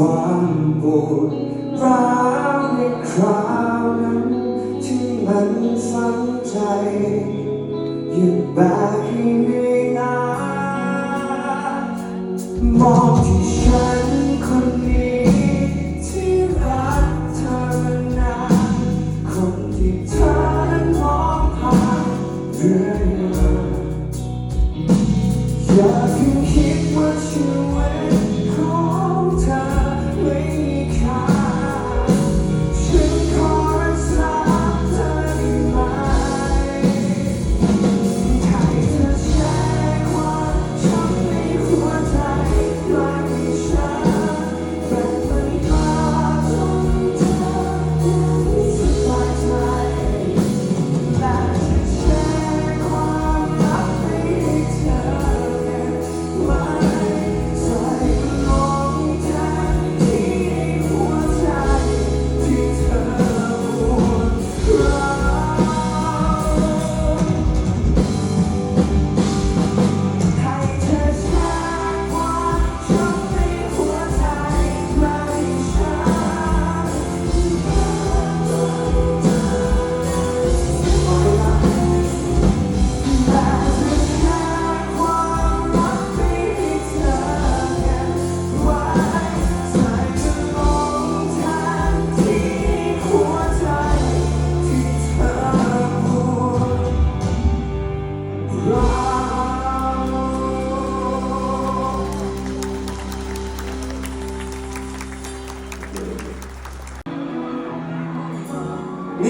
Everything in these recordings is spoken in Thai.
ความปวดร้าวในคราวนั้นที่มันฝังใจอยู่แบบที่ไม่นามองที่ฉันคนนี้ที่รักเธอนานคนที่เธอนั้นมองผ่านเรื่อย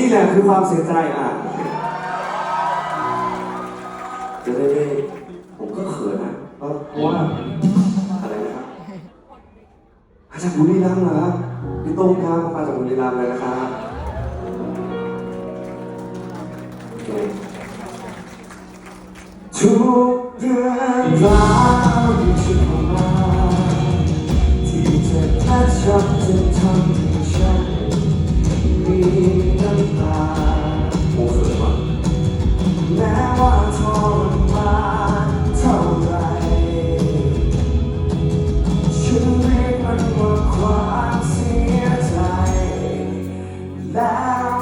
ี่แหละคือความเสียใจอะจะได้ไม่ผมก็เขินนะเพราะว่าอะไรนะครับอาจากบุรีรัมย์เหรอครับพี่ต้งครับมาจากบุรีรัมย์เลยนะครับทุกเรื่องราวที่ผ่านมาที่เธอแทบจะทำ dá.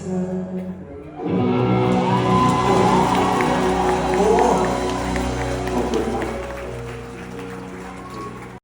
return.